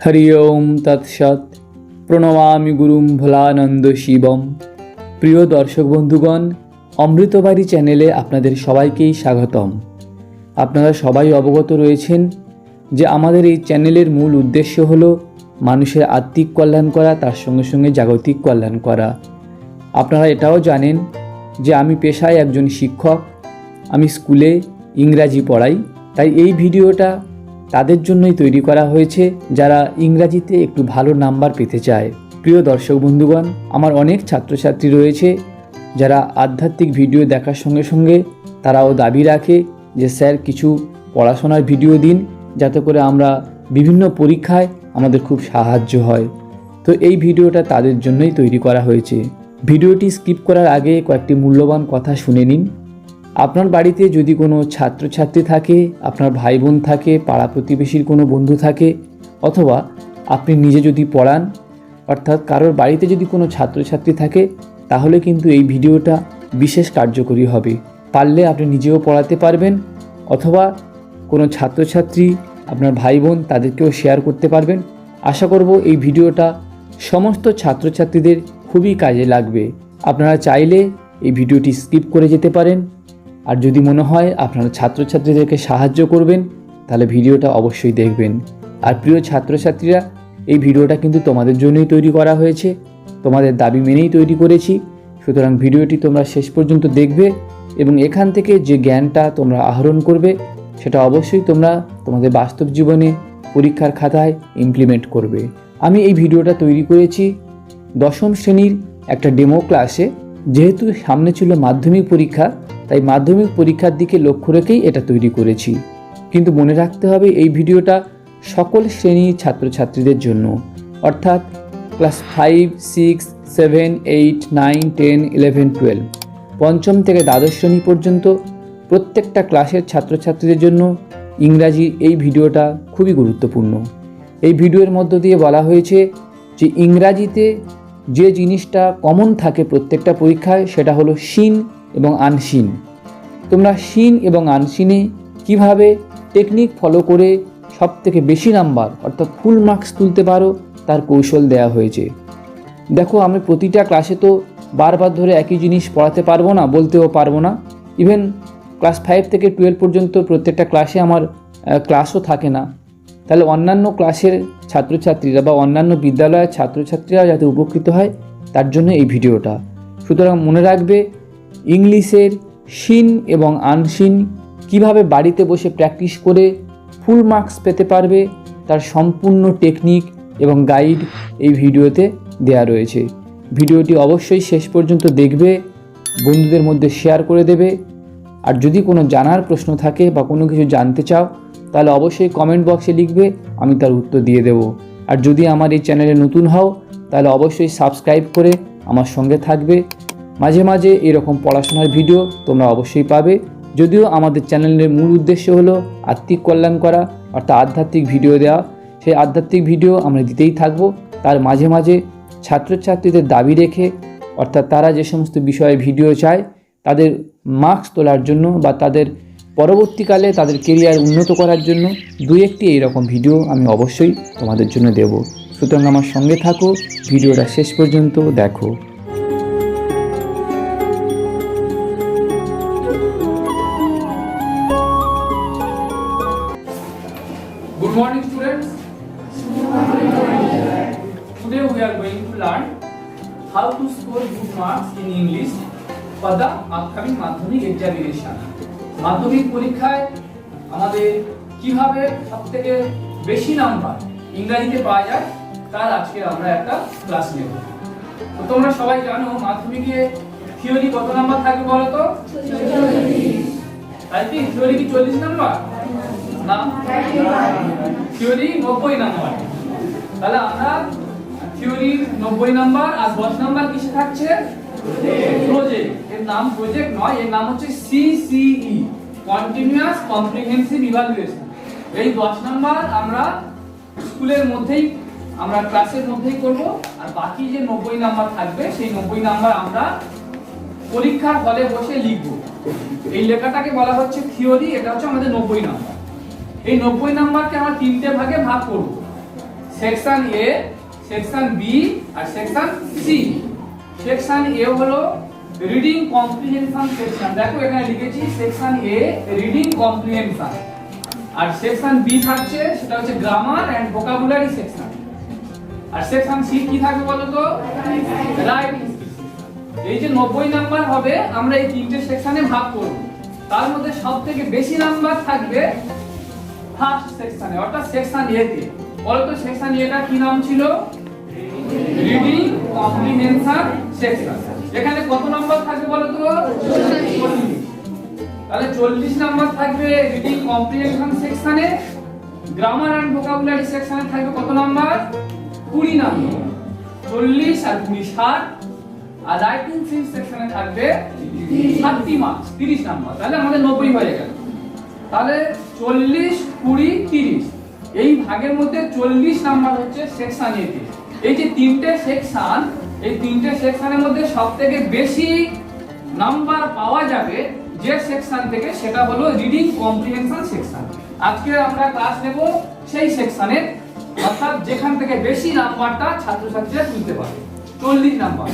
হরি ওম তৎসৎ প্রণমামি গুরুম ভোলানন্দ শিবম প্রিয় দর্শক বন্ধুগণ, অমৃতবাড়ি চ্যানেলে আপনাদের সবাইকেই স্বাগতম। আপনারা সবাই অবগত রয়েছেন যে আমাদের এই চ্যানেলের মূল উদ্দেশ্য হল মানুষের আত্মিক কল্যাণ করা, তার সঙ্গে সঙ্গে জাগতিক কল্যাণ করা। আপনারা এটাও জানেন যে আমি পেশায় একজন শিক্ষক, আমি স্কুলে ইংরাজি পড়াই, তাই এই ভিডিওটা তাদের জন্যই তৈরি করা হয়েছে, যারা ইংরাজিতে একটু ভালো নাম্বার পেতে চায়। প্রিয় দর্শক বন্ধুগণ, আমার অনেক ছাত্রছাত্রী রয়েছে, যারা আধ্যাত্মিক ভিডিও দেখার সঙ্গে সঙ্গে তারাও দাবি রাখে যে, স্যার, কিছু পড়াশোনার ভিডিও দিন, যাতে করে আমরা বিভিন্ন পরীক্ষায় আমাদের খুব সাহায্য হয়। তো এই ভিডিওটা তাদের জন্যই তৈরি করা হয়েছে। ভিডিওটি স্কিপ করার আগে কয়েকটি মূল্যবান কথা শুনে নিন। আপনার বাড়িতে যদি কোনো ছাত্রছাত্রী থাকে, আপনার ভাই বোন থাকে, পাড়া প্রতিবেশীর কোনো বন্ধু থাকে, অথবা আপনি নিজে যদি পড়ান, অর্থাৎ কারোর বাড়িতে যদি কোনো ছাত্রছাত্রী থাকে, তাহলে কিন্তু এই ভিডিওটা বিশেষ কার্যকরী হবে। পারলে আপনি নিজেও পড়াতে পারবেন, অথবা কোনো ছাত্রছাত্রী, আপনার ভাই বোন তাদেরকেও শেয়ার করতে পারবেন। আশা করব এই ভিডিওটা সমস্ত ছাত্রছাত্রীদের খুবই কাজে লাগবে। আপনারা চাইলে এই ভিডিওটি স্কিপ করে যেতে পারেন। আর যদি মনে হয় আপনারা ছাত্রছাত্রীদেরকে সাহায্য করবেন, তাহলে ভিডিওটা অবশ্যই দেখবেন। আর প্রিয় ছাত্রছাত্রীরা, এই ভিডিওটা কিন্তু তোমাদের জন্যই তৈরি করা হয়েছে। তোমাদের দাবি মেনেই তৈরি করেছি। সুতরাং ভিডিওটি তোমরা শেষ পর্যন্ত দেখবে এবং এখান থেকে যে জ্ঞানটা তোমরা আহরণ করবে, সেটা অবশ্যই তোমরা তোমাদের বাস্তব জীবনে পরীক্ষার খাতায় ইমপ্লিমেন্ট করবে। আমি এই ভিডিওটা তৈরি করেছি দশম শ্রেণির একটা ডেমো ক্লাসে। যেহেতু সামনে ছিল মাধ্যমিক পরীক্ষা তাই মাধ্যমিক পরীক্ষার দিকে লক্ষ্য রেখেই এটা তৈরি করেছি। কিন্তু মনে রাখতে হবে এই ভিডিওটা সকল শ্রেণির ছাত্রছাত্রীদের জন্য। অর্থাৎ class five, six, seven, eight, nine, ten, eleven, twelve, পঞ্চম থেকে দ্বাদশ শ্রেণি পর্যন্ত প্রত্যেকটা ক্লাসের ছাত্রছাত্রীদের জন্য ইংরাজি এই ভিডিওটা খুবই গুরুত্বপূর্ণ। এই ভিডিওর মধ্য দিয়ে বলা হয়েছে যে ইংরাজিতে যে জিনিসটা কমন থাকে প্রত্যেকটা পরীক্ষায় সেটা হলো শিন এবং আনসিন তোমরা শিন এবং আনসিনে কীভাবে টেকনিক ফলো করে সব থেকে বেশি নাম্বার অর্থাৎ ফুল মার্কস তুলতে পারো, তার কৌশল দেওয়া হয়েছে। দেখো, আমি প্রতিটা ক্লাসে তো বারবার ধরে একই জিনিস পড়াতে পারব না, বলতেও পারব না। ইভেন ক্লাস ফাইভ থেকে টুয়েলভ পর্যন্ত প্রত্যেকটা ক্লাসে আমার ক্লাসও থাকে না। তাহলে অন্যান্য ক্লাসের ছাত্রছাত্রীরা বা অন্যান্য বিদ্যালয়ের ছাত্রছাত্রীরা যাতে উপকৃত হয়, তার জন্য এই ভিডিওটা। সুতরাং মনে রাখবে ইংলিশের শিন এবং আনসিন কীভাবে বাড়িতে বসে প্র্যাকটিস করে ফুল মার্কস পেতে পারবে তার সম্পূর্ণ টেকনিক এবং গাইড এই ভিডিওতে দেয়া রয়েছে। ভিডিওটি অবশ্যই শেষ পর্যন্ত দেখবে, বন্ধুদের মধ্যে শেয়ার করে দেবে। আর যদি কোনো জানার প্রশ্ন থাকে বা কোনো কিছু জানতে চাও, তাহলে অবশ্যই কমেন্ট বক্সে লিখবে, আমি তার উত্তর দিয়ে দেব। আর যদি আমার এই চ্যানেলে নতুন হও, তাহলে অবশ্যই সাবস্ক্রাইব করে আমার সঙ্গে থাকবে। মাঝে মাঝে এরকম পড়াশোনার ভিডিও তোমরা অবশ্যই পাবে। যদিও আমাদের চ্যানেলের মূল উদ্দেশ্য হলো আত্মিক কল্যাণ করা, অর্থাৎ আধ্যাত্মিক ভিডিও দেওয়া। সেই আধ্যাত্মিক ভিডিও আমরা দিতেই থাকব। তার মাঝে মাঝে ছাত্রছাত্রীদের দাবি রেখে, অর্থাৎ তারা যে সমস্ত বিষয়ে ভিডিও চায়, তাদের মার্কস তোলার জন্য বা তাদের পরবর্তীকালে তাদের কেরিয়ার উন্নত করার জন্য দুই একটি এইরকম ভিডিও আমি অবশ্যই তোমাদের জন্য দেব। সুতরাং আমার সঙ্গে থাকো, ভিডিওটা শেষ পর্যন্ত দেখো। পরীক্ষায় আমাদের কীভাবে সবথেকে বেশি নাম্বার ইংরাজিতে পাওয়া যায় তার আজকে আমরা একটা ক্লাস নেব। তো তোমরা সবাই জানো মাধ্যমিকে থিওরি কত নাম্বার থাকে বলো তো? তাই কি? থিওরি কি চল্লিশ নাম্বার? না? থিওরি নব্বই নাম্বার। তাহলে আমরা থিওরি নব্বই নাম্বার আর দশ নাম্বার কিসে থাকছে? প্রজেক্ট এর নাম প্রজেক্ট নয় এর নাম হচ্ছে সিসিই কন্টিনিউয়াস কম্প্রিহেনসিভ ইভালুয়েশন এই দশ নাম্বার আমরা স্কুলের মধ্যেই, আমরা ক্লাসের মধ্যেই করব, আর বাকি যে নব্বই নাম্বার থাকবে, সেই নব্বই নাম্বার আমরা পরীক্ষার হলে বসে লিখব। এই লেখাটাকে বলা হচ্ছে থিওরি, এটা হচ্ছে আমাদের নব্বই নাম্বার। এই নব্বই নাম্বারকে আমরা তিনটে ভাগে ভাগ করব। সেকশন এ, সেকশন বি, আর সেকশন সি। সেকশন এ হলো রিডিং কম্প্রিহেনশন সেকশন দেখো এখানে লিখেছি সেকশন এ রিডিং কম্প্রিহেনশন আর সেকশন বি থাকছে, সেটা হচ্ছে গ্রামার এন্ড ভোকাবুলারি সেকশন আর সেকশন সি কি থাকবে বলো তো রাইটিং এই যে নব্বই নাম্বার হবে, আমরা এই তিনটে সেকশনে ভাগ করব। তার মধ্যে সবথেকে বেশি নাম্বার থাকবে ফার্স্ট সেকশনে অর্থাৎ সেকশন এ তে। বলো তো সেকশন এটা কি নাম ছিল? রিডিং কম্প্রিহেনশন সেকশন এখানে কত নাম্বার থাকবে বলো তো? তাহলে চল্লিশ নাম্বার থাকবে রিডিং কম্প্রিহেনশন সেকশনে গ্রামার অ্যান্ড ভোকাবুলারি সেকশনে থাকবে কত নাম্বার? কুড়ি নাম্বার। চল্লিশ আর কুড়ি ষাট, আর রাইটিং সিন সেকশনে থাকবে ষাটটি মার্কস তিরিশ নাম্বার। তাহলে আমাদের নব্বই হয়ে গেল। তাহলে চল্লিশ, কুড়ি, তিরিশ। এই ভাগের মধ্যে চল্লিশ নাম্বার হচ্ছে সেকশন এতে এই যে তিনটে সেকশন এই তিনটে সেকশনের মধ্যে সব থেকে বেশি নাম্বার পাওয়া যাবে যে সেকশন থেকে, সেটা হলো রিডিং কম্প্রিহেনশন সেকশন আজকে আমরা ক্লাস নেব সেই সেকশনে, অর্থাৎ যেখান থেকে বেশি নাম্বারটা ছাত্রছাত্রীরা তুলতে পারে চল্লিশ নাম্বার।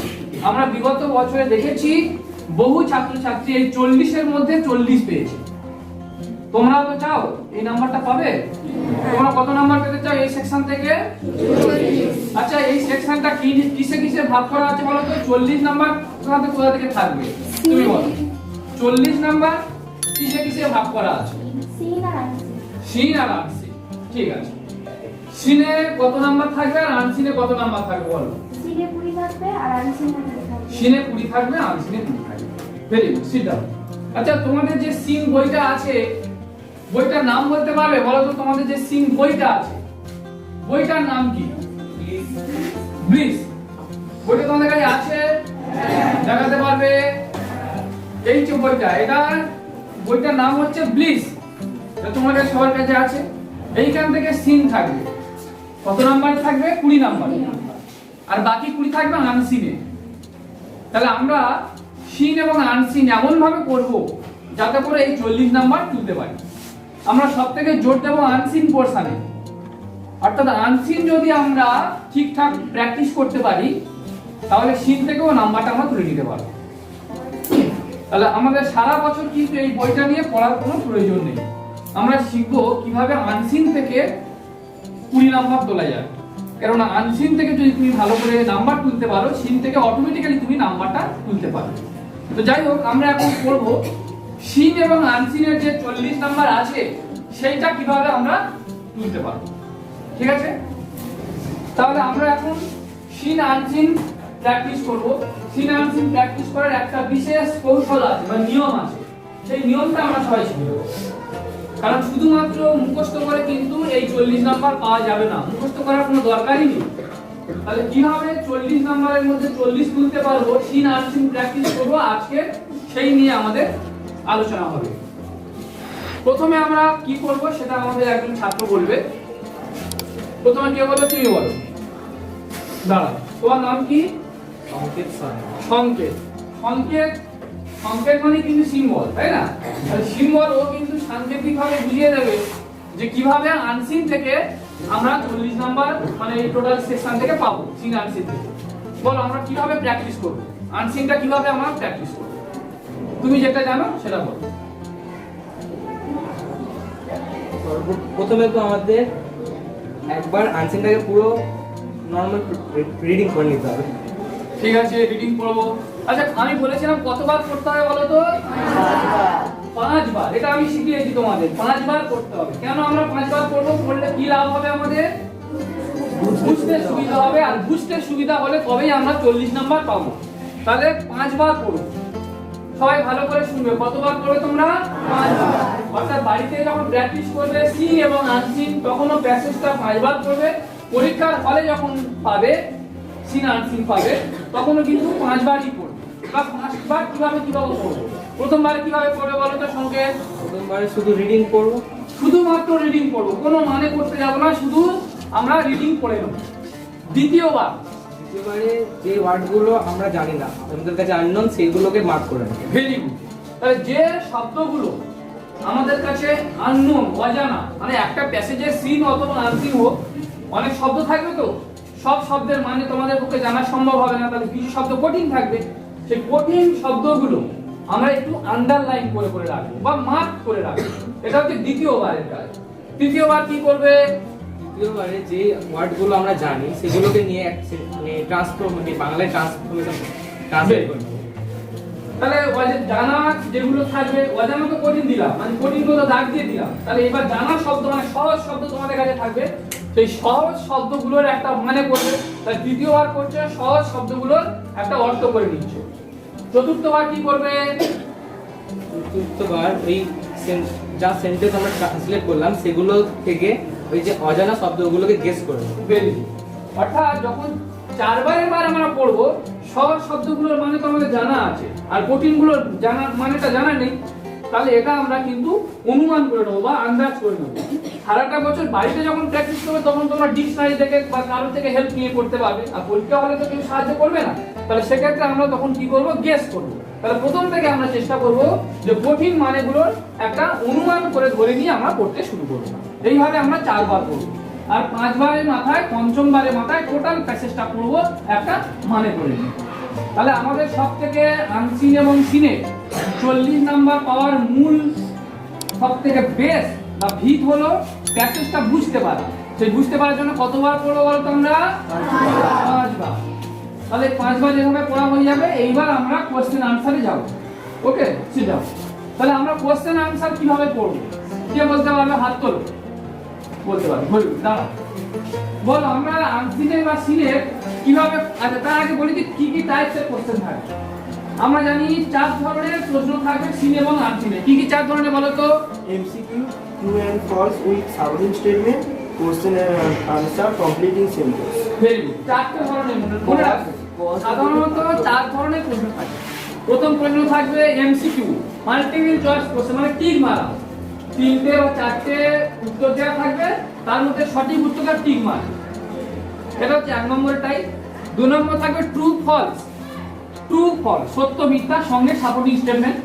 আমরা বিগত বছরে দেখেছি বহু ছাত্রছাত্রী এই চল্লিশের মধ্যে চল্লিশ পেয়েছে। তোমরা তো চাও? এই নাম্বারটা পাবে? তোমরা কত নাম্বার পেতে চাও এই সেকশন থেকে? আচ্ছা এই সেকশনটা কি কিসে কিসে ভাগ করা আছে বলো তো? চল্লিশ নাম্বার থেকে কোথা থেকে থাকবে? তুমি বলো। চল্লিশ নাম্বার কিসে কিসে ভাগ করা আছে? সিন আর আনসিন। ঠিক আছে। সিনে কত নাম্বার থাকবে আর আনসিনে কত নাম্বার থাকবে বলো? সিনে কুড়ি থাকবে আর আনসিনে কুড়ি থাকবে। ভেরি গুড সিট আচ্ছা তোমাদের যে সিন বইটা আছে বইটার নাম বলতে পারবে? বলো তো তোমাদের যে সিন বইটা আছে। বইটার নাম কি? ব্লিস। বইটা তোমাদের কাছে আছে? দেখাতে পারবে? এই যে বইটা এটা বইটার নাম হচ্ছে ব্লিস। তোমাদের সবার কাছে আছে। এইখান থেকে সিন থাকবে। কত নাম্বার থাকবে? কুড়ি নাম্বার। আর বাকি কুড়ি থাকবে আনসিনে তাহলে আমরা সিন এবং আনসিন এমন ভাবে করব যাতে করে এই চল্লিশ নাম্বার তুলতে পারি। আমরা সব থেকে জোর দেবো আনসিন পোর্শনে অর্থাৎ আনসিন যদি আমরা ঠিকঠাক প্র্যাকটিস করতে পারি, তাহলে সিন থেকেও নাম্বারটা আমরা তুলে নিতে পারব। তাহলে আমাদের সারা বছর কিন্তু এই বইটা নিয়ে পড়ার কোনো প্রয়োজন নেই। আমরা শিখব কীভাবে আনসিন থেকে কুড়ি নাম্বার তোলা যায়। কেননা আনসিন থেকে যদি তুমি ভালো করে নাম্বার তুলতে পারো সিন থেকে অটোমেটিক্যালি তুমি নাম্বারটা তুলতে পারো। তো যাই হোক, আমরা এখন করব সিন এবং আনসিনের যে চল্লিশ নাম্বার আছে, সেইটা কীভাবে আমরা তুলতে পারব? ঠিক আছে? তাহলে আমরা এখন সিন আনসিন প্র্যাকটিস করব। সিন আনসিন প্র্যাকটিস করার একটা বিশেষ কৌশল আছে, বা নিয়ম আছে। সেই নিয়মটা আমরা সবাই শিখে নেব। কারণ শুধুমাত্র মুখস্থ করে কিন্তু এই চল্লিশ নাম্বার পাওয়া যাবে না। মুখস্থ করার কোনো দরকারই নেই। তাহলে কীভাবে চল্লিশ নাম্বারের মধ্যে চল্লিশ তুলতে পারব? সিন আনসিন প্র্যাকটিস করব আজকে, সেই নিয়ে আমাদের আলোচনা হবে। প্রথমে আমরা কি করব সেটা আমাদের একজন ছাত্র বলবে। প্রথমে কে বলবে তুমি বলো। দাঁড়া তোমার নাম কি? সংকেত সংকেত। সংকেত সংকেত মানে কিন্তু সিম্বল তাই না? সিম্বল ও কিন্তু সাংকেতিক ভাবে বুঝিয়ে দেবে যে কীভাবে আনসিন থেকে আমরা চল্লিশ নাম্বার মানে এই টোটাল সেকশন থেকে পাবো সিন আনসিন থেকে। বলো আমরা কীভাবে প্র্যাকটিস করব? আনসিনটা কীভাবে আমরা প্র্যাকটিস করব? তুমি যেটা জানো সেটা বলো। প্রথমে তো আমাদের একবার আনসিনটাকে পুরো নর্মাল রিডিং করে নিতে হবে। ঠিক আছে রিডিং পড়ব আচ্ছা আমি বলেছিলাম কতবার করতে হবে বলো তো? পাঁচবার। এটা আমি শিখিয়েছি তোমাদের। পাঁচবার করতে হবে। কেন আমরা পাঁচবার করব? করলে কি লাভ হবে আমাদের? বুঝতে সুবিধা হবে। আর বুঝতে সুবিধা হলে তবেই আমরা চল্লিশ নাম্বার পাবো। তাহলে পাঁচবার করব। সবাই ভালো করে শুনবে। কতবার করবে তোমরা? অর্থাৎ বাড়িতে যখন প্র্যাকটিস করবে সিন এবং আনসিন তখনও প্যাসেজটা পাঁচবার করবে। পরীক্ষার হলে যখন পাবে সিন আনসিন পাবে তখনও কিন্তু পাঁচবারই পড়বে। বা পাঁচবার কীভাবে কীভাবে করবে প্রথমবার কীভাবে করবে বলো তো সংকেত প্রথমবারে শুধু রিডিং করব শুধুমাত্র রিডিং করব কোনো মানে করতে যাব না শুধু আমরা রিডিং করে নেব। দ্বিতীয়বার। দ্বিতীয়বারে যে ওয়ার্ডগুলো আমরা জানি না, আমাদের কাছে আননোন সেইগুলোকে মার্ক করে নেব ভেরি গুড তাহলে যে শব্দগুলো আমাদের কাছে আননোন অজানা মানে একটা প্যাসেজের সিন অথবা আনসিন হোক, অনেক শব্দ থাকবে তো? সব শব্দের মানে তোমাদের পক্ষে জানা সম্ভব হবে না, তাহলে কিছু শব্দ কঠিন থাকবে? সেই কঠিন শব্দগুলো আমরা একটু আন্ডারলাইন করে করে রাখব বা মার্ক করে রাখব। এটা হচ্ছে দ্বিতীয়বারের কাজ। তৃতীয়বার কি করবে? দ্বিতীয়বারে যে ওয়ার্ডগুলো আমরা জানি সেগুলোকে নিয়ে মানে ট্রান্সফর মানে বাংলায় ট্রান্সফরমেশন ট্রান্সলেট করব। তাহলে জানা যেগুলো থাকবে অজানা তো কঠিন দিলাম। মানে কঠিনগুলো দাগ দিয়ে দিলাম। তাহলে এবার জানা শব্দ মানে সহজ শব্দ তোমাদের কাছে থাকবে। সেই সহজ শব্দগুলোর একটা মানে করবে। তাই দ্বিতীয়বার করছে সহজ শব্দগুলোর একটা অর্থ করে নিচ্ছে। চতুর্থবার কি করবে? চতুর্থবার sen- যা সেন্টেন্স আমরা ট্রান্সলেট করলাম সেগুলো থেকে ওই যে অজানা শব্দগুলোকে গেস করে অর্থাৎ যখন চারবারের বার আমরা পড়ব সহজ শব্দগুলোর মানে তো আমাদের জানা আছে। আর কঠিনগুলোর জানা, মানেটা জানা নেই। তাহলে এটা আমরা কিন্তু অনুমান করে নেব বা আন্দাজ করে নেব। সারাটা বছর বাড়িতে যখন প্র্যাকটিস করবে, তখন তোমরা ডিকশনারি থেকে বা কারও থেকে হেল্প নিয়ে করতে পারবে। আর পরীক্ষা হলে তো কেউ সাহায্য করবে না। তাহলে সেক্ষেত্রে আমরা তখন কি করব? গেস করব। তাহলে প্রথম থেকে আমরা চেষ্টা করব যে কঠিন মানেগুলোর একটা অনুমান করে ধরে নিয়ে আমরা পড়তে শুরু করব। এইভাবে আমরা চারবার করব। আর পাঁচবারের মাথায়, পঞ্চমবারের মাথায় টোটাল প্যাসেজটা পড়ব একটা মানে করে নিই তাহলে আমাদের সব থেকে আনসিন এবং সিনে চল্লিশ নাম্বার পাওয়ার মূল সব থেকে বেস বা ভিত হলো প্যাসেজটা বুঝতে পারা। সেই বুঝতে পারার জন্য কতবার পড়ব বলতো আমরা? পাঁচবার। তাহলে পাঁচবার যেভাবে পড়া হয়ে যাবে, এইবার আমরা কোশ্চেন আনসারে যাব। ওকে সিট তাহলে আমরা কোশ্চেন আনসার কীভাবে পড়ব? কে বলতে পারবে? হাত তোলো। বলতে বলুন বলো আমরা বা কীভাবে আচ্ছা তার আগে বলি যে কি কি টাইপসের কোশ্চেন থাকে আমরা জানি চার ধরনের প্রশ্ন থাকবে সিনে এবং আনসিনে। কি কি চার ধরনের বলো তো? MCQ true and false with subordinate statement, question and answer, completing sentence. Very good চারটে ধরনের মনে মনে রাখবে সাধারণত চার ধরনের প্রশ্ন থাকে। প্রথম প্রশ্ন থাকবে এমসিকিউ মাল্টিপল চয়েস কোশ্চেন মানে টিক মারা। তিনটে বা চারটে উত্তর দেওয়া থাকবে, তার মধ্যে সঠিক উত্তরটা টিক মারা এটা হচ্ছে এক নম্বর টাইপ দু নম্বর থাকবে ট্রু ফলস ট্রু ফল সত্য মিথ্যা, সঙ্গে সাপোর্টিং স্টেটমেন্ট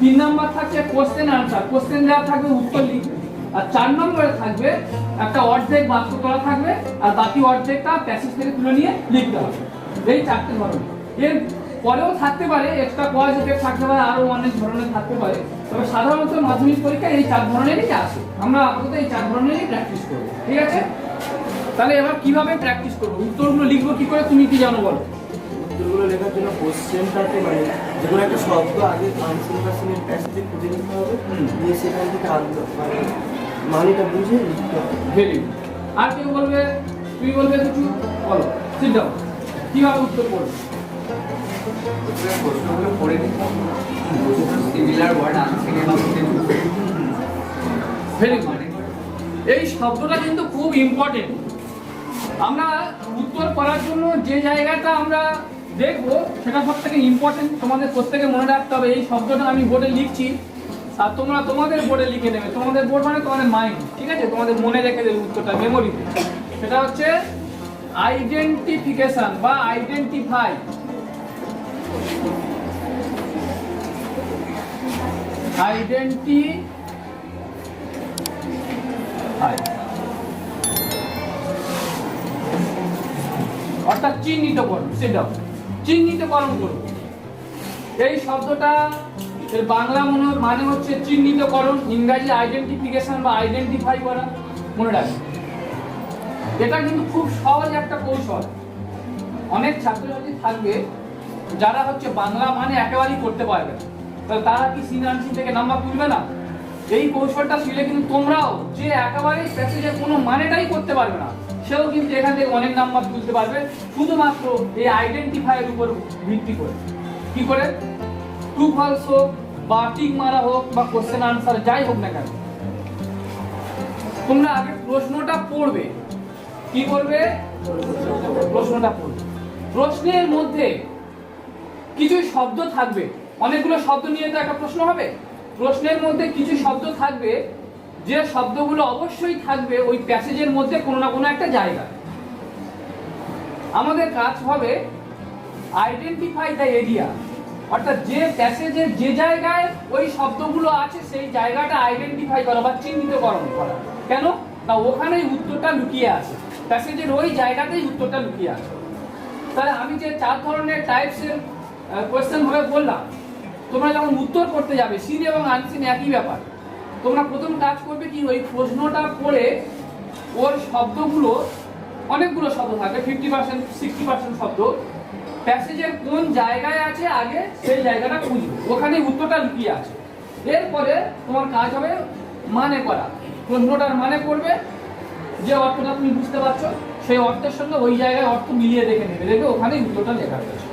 তিন নম্বর থাকছে কোশ্চেন আনসার কোশ্চেন দেওয়া থাকবে, উত্তর লিখবে। আর চার নম্বরে থাকবে একটা অর্ধেক বাক্য করা থাকবে, আর বাকি অর্ধেকটা প্যাসেজ থেকে তুলে নিয়ে লিখতে হবে। এই চারটে ধরনের। এর পরেও থাকতে পারে এক্সট্রা কজ থাকতে পারে আরও অনেক ধরনের থাকতে পারে। তবে সাধারণত মাধ্যমিক পরীক্ষায় এই চার ধরনেরই আসে আমরা আপাতত এই চার ধরনেরই প্র্যাকটিস করব ঠিক আছে? তাহলে এবার কীভাবে প্র্যাকটিস করব? উত্তরগুলো লিখব কি করে তুমি কি জানো বলো? উত্তরগুলো লেখার জন্য কোশ্চেনটাকে মানে যেগুলো একটা শব্দ আগে আনসার সিনের প্যাসেজে খুঁজে নিতে হবে। দিয়ে সেখান থেকে আনতে মানে মানেটা বুঝে লিখতে হবে। ভেরি আর কেউ বলবে তুমি বলবে কিছু? বলো সিট ডাউন কীভাবে উত্তর করবে? প্রশ্নগুলো পড়ে সিমিলার ওয়ার্ড এই শব্দটা কিন্তু খুব ইম্পর্টেন্ট আমরা উত্তর করার জন্য যে জায়গাটা আমরা দেখব, সেটা সব থেকে ইম্পর্টেন্ট তোমাদের প্রত্যেকে মনে রাখতে হবে, এই শব্দটা আমি বোর্ডে লিখছি, আর তোমরা তোমাদের বোর্ডে লিখে নেবে। তোমাদের বোর্ড মানে তোমাদের মাইন্ড ঠিক আছে? তোমাদের মনে রেখে দেবে উত্তরটা মেমোরিতে সেটা হচ্ছে আইডেন্টিফিকেশন বা আইডেন্টিফাই আইডেন্টি অর্থাৎ চিহ্নিতকরণ সেটা চিহ্নিতকরণ করব এই শব্দটা বাংলা মনে মানে হচ্ছে চিহ্নিতকরণ ইংরাজি আইডেন্টিফিকেশন বা আইডেন্টিফাই করা, মনে রাখবে এটা কিন্তু খুব সহজ একটা কৌশল। অনেক ছাত্রছাত্রী থাকবে যারা হচ্ছে বাংলা মানে একেবারেই করতে পারবে তাহলে তারা কি সিনানসি থেকে নাম্বার তুলবে না? এই কৌশলটা শিখলে কিন্তু তোমরাও, যে একেবারেই প্যাসেজের কোনো মানেটাই করতে পারবে না, সেও কিন্তু এখান থেকে অনেক নাম্বার তুলতে পারবে, শুধুমাত্র এই আইডেন্টিফাইয়ের উপর ভিত্তি করে। কি করে? ট্রু ফলস হোক বা টিক মারা হোক বা কোশ্চেন আনসার যাই হোক না কেন। তোমরা আগে প্রশ্নটা পড়বে। কি করবে? প্রশ্নটা পড়বে। প্রশ্নের মধ্যে কিছু শব্দ থাকবে। অনেকগুলো শব্দ নিয়ে তো একটা প্রশ্ন হবে। প্রশ্নের মধ্যে কিছু শব্দ থাকবে, যে শব্দগুলো অবশ্যই থাকবে ওই প্যাসেজের মধ্যে কোনো না কোনো একটা জায়গা। আমাদের কাজ হবে আইডেন্টিফাই দ্য এরিয়া অর্থাৎ যে প্যাসেজের যে জায়গায় ওই শব্দগুলো আছে, সেই জায়গাটা আইডেন্টিফাই করা বা চিহ্নিতকরণ করা। কেন? না, ওখানেই উত্তরটা লুকিয়ে আছে। প্যাসেজের ওই জায়গাতেই উত্তরটা লুকিয়ে আছে। তাহলে আমি যে চার ধরনের টাইপসের কোয়েশ্চেন ভাবে বললাম। তোমরা যখন উত্তর করতে যাবে সিন এবং আনসিন একই ব্যাপার। তোমরা প্রথম কাজ করবে কি, ওই প্রশ্নটা পড়ে ওর শব্দগুলো, অনেকগুলো শব্দ থাকবে ফিফটি পার্সেন্ট সিক্সটি পার্সেন্ট শব্দ। প্যাসেজের কোন জায়গায় আছে, আগে সেই জায়গাটা খুঁজবে ওখানে উত্তরটা লুকিয়ে আছে। এরপরে তোমার কাজ হবে মানে করা। প্রশ্নটার মানে করবে যে অর্থটা তুমি বুঝতে পারছ, সেই অর্থের সঙ্গে ওই জায়গায় অর্থ মিলিয়ে দেখে নেবে। দেখবে ওখানেই উত্তরটা লেখা রয়েছে।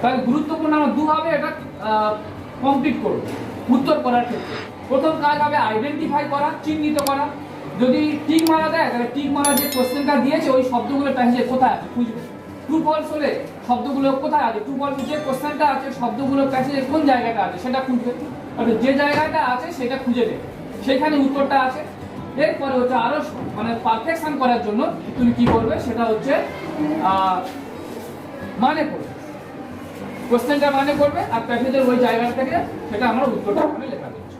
তাহলে গুরুত্বপূর্ণ আমরা দুভাবে এটা কমপ্লিট করব। উত্তর করার ক্ষেত্রে। প্রথম কাজ হবে আইডেন্টিফাই করা, চিহ্নিত করা। যদি টিক মারা দেয় তাহলে টিক মারা যে কোশ্চেনটা দিয়েছে, ওই শব্দগুলো প্যাসেজে কোথায় আছে, খুঁজবে। ট্রু ফলস হলে শব্দগুলো কোথায় আছে? ট্রু ফলস যে কোশ্চেনটা আছে শব্দগুলো প্যাসেজে কোন জায়গাটা আছে, সেটা খুঁজবে। অর্থাৎ যে জায়গাটা আছে, সেটা খুঁজে নেবে। সেখানে উত্তরটা আছে। এরপরে হচ্ছে আরও মানে পারফেকশন করার জন্য তুমি কি করবে, সেটা হচ্ছে মানে করবে। কোশ্চেনটা মানে করবে আর প্যাসেজের ওই জায়গা থেকে সেটা আমরা উত্তরটা ওখানে লেখা দিচ্ছি।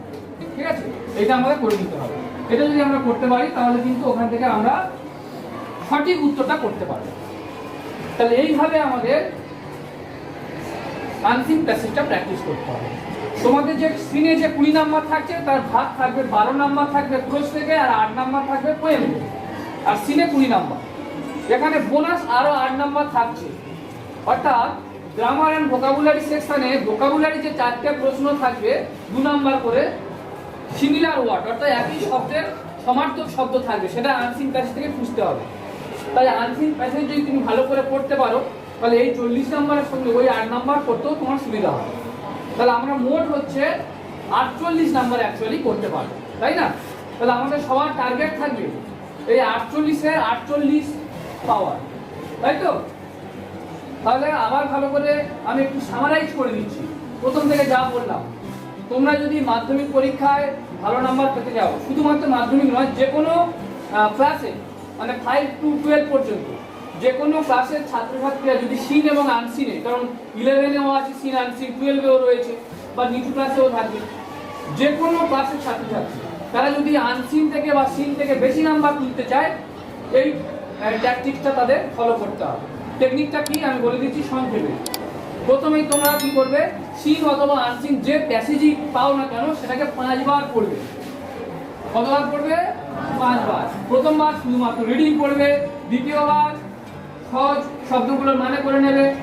ঠিক আছে? এটা আমাদের করে নিতে হবে। এটা যদি আমরা করতে পারি, তাহলে কিন্তু ওখান থেকে আমরা সঠিক উত্তরটা করতে পারব। তাহলে এইভাবে আমাদের আনসিন প্যাসেজটা প্র্যাকটিস করতে হবে। তোমাদের যে সিনে যে কুড়ি নাম্বার থাকছে, তার ভাগ থাকবে বারো নাম্বার, থাকবে ক্রোশ থেকে, আর আট নাম্বার থাকবে পোয়েম আর সিনে কুড়ি নাম্বার। এখানে বোনাস আরও আট নাম্বার থাকছে। অর্থাৎ গ্রামার অ্যান্ড ভোকাবুলারি সেকশনে ভোকাবুলারি যে চারটে প্রশ্ন থাকবে, দু নাম্বার করে সিমিলার ওয়ার্ড অর্থাৎ একই শব্দের সমার্থক শব্দ থাকবে, সেটা আনসিন প্যাসেজ থেকে খুঁজতে হবে। তাই আনসিন প্যাসেজ যদি তুমি ভালো করে পড়তে পারো, তাহলে এই চল্লিশ নাম্বারের সঙ্গে ওই আট নাম্বার পড়তেও তোমার সুবিধা হবে। তাহলে আমরা মোট হচ্ছে আটচল্লিশ নাম্বার অ্যাকচুয়ালি করতে পারব, তাই না? তাহলে আমাদের সবার টার্গেট থাকবে এই আটচল্লিশে আটচল্লিশ পাওয়ার তাই তো? তাহলে আবার ভালো করে আমি একটু সামারাইজ করে দিচ্ছি। প্রথম থেকে যা বললাম, তোমরা যদি মাধ্যমিক পরীক্ষায় ভালো নাম্বার পেতে যাও, শুধুমাত্র মাধ্যমিক নয়, যে কোনো ক্লাসে মানে ফাইভ টু টুয়েলভ পর্যন্ত, যে কোনো ক্লাসের ছাত্রছাত্রীরা যদি সিন এবং আনসিনে কারণ ইলেভেনেও আছে সিন আনসিন টুয়েলভেও রয়েছে, বা নিচু ক্লাসেও থাকবে, যে কোনো ক্লাসের ছাত্রছাত্রী, তারা যদি আনসিন থেকে বা সিন থেকে বেশি নাম্বার তুলতে চায়, এই ট্যাকটিক্সটা তাদের ফলো করতে হবে। টেকনিকটা কি? আমি বলে দিচ্ছি সংক্ষেপে। প্রথমেই তোমরা কি করবে? সিন অথবা আনসিন যে প্যাসেজই পাও না কেন, সেটাকে পাঁচবার পড়বে কতবার পড়বে পাঁচবার। প্রথমবার শুধুমাত্র রিডিং পড়বে দ্বিতীয়বার সহজ শব্দগুলোর মানে করে নেবে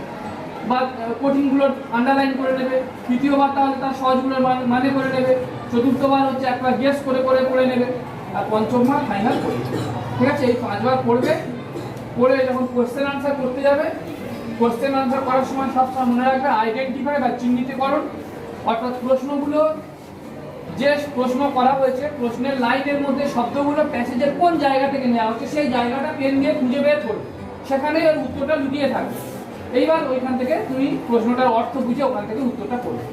বা কঠিনগুলোর আন্ডারলাইন করে নেবে। তৃতীয়বার তাহলে তার সহজগুলোর মানে- মানে করে নেবে। চতুর্থবার হচ্ছে একবার গেস করে করে পড়ে নেবে। আর পঞ্চমবার ফাইনাল করে। ঠিক আছে? এই পাঁচবার পড়বে পড়ে যখন কোশ্চেন আনসার করতে যাবে কোশ্চেন আনসার করার সময় সবসময় মনে রাখবে আইডেন্টিফাই বা চিহ্নিতকরণ। অর্থাৎ প্রশ্নগুলো, যে প্রশ্ন করা হয়েছে, প্রশ্নের লাইনের মধ্যে শব্দগুলো প্যাসেজের কোন জায়গা থেকে নেওয়া হচ্ছে, সেই জায়গাটা পেন দিয়ে খুঁজে বের করবে সেখানে ওর উত্তরটা লুকিয়ে থাকবে। এইবার ওইখান থেকে তুমি প্রশ্নটার অর্থ বুঝে ওখান থেকে উত্তরটা করবে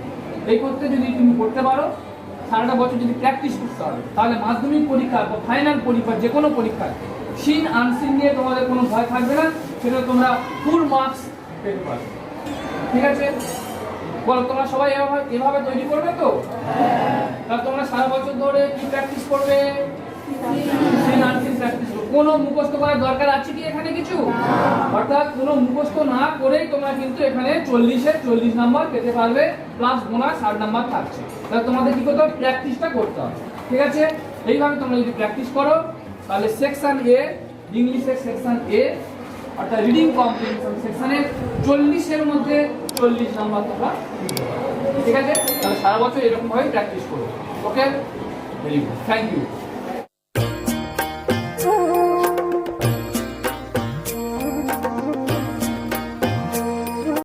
এই করতে যদি তুমি করতে পারো, সারাটা বছর যদি প্র্যাকটিস করতে হবে, তাহলে মাধ্যমিক পরীক্ষা বা ফাইনাল পরীক্ষা, যে কোনো পরীক্ষায় সিন আনসিন নিয়ে তোমাদের কোনো ভয় থাকবে না সেটা তোমরা ফুল মার্কস পেতে পারবে। ঠিক আছে? বলো তোমরা সবাই এভাবে এভাবে তৈরি করবে তো? তাহলে তোমরা সারা বছর ধরে কি প্র্যাকটিস করবে? প্র্যাকটিস করবে। কোনো মুখস্থ করার দরকার আছে কি এখানে কিছু? অর্থাৎ কোনো মুখস্থ না করেই তোমরা কিন্তু এখানে চল্লিশের চল্লিশ নাম্বার পেতে পারবে প্লাস বোনাস ষাট নাম্বার থাকছে। তাহলে তোমাদের কি করতে হবে? প্র্যাকটিসটা করতে হবে। ঠিক আছে? এইভাবে তোমরা যদি প্র্যাকটিস করো তাহলে সেকশন এ ইংলিশের সেকশন এ অর্থাৎ রিডিং কম্পিটিশন সেকশনে চল্লিশের মধ্যে চল্লিশ নাম্বার তোমরা ঠিক আছে? তাহলে সারা বছর এরকমভাবে প্র্যাকটিস করো। Okay very good thank you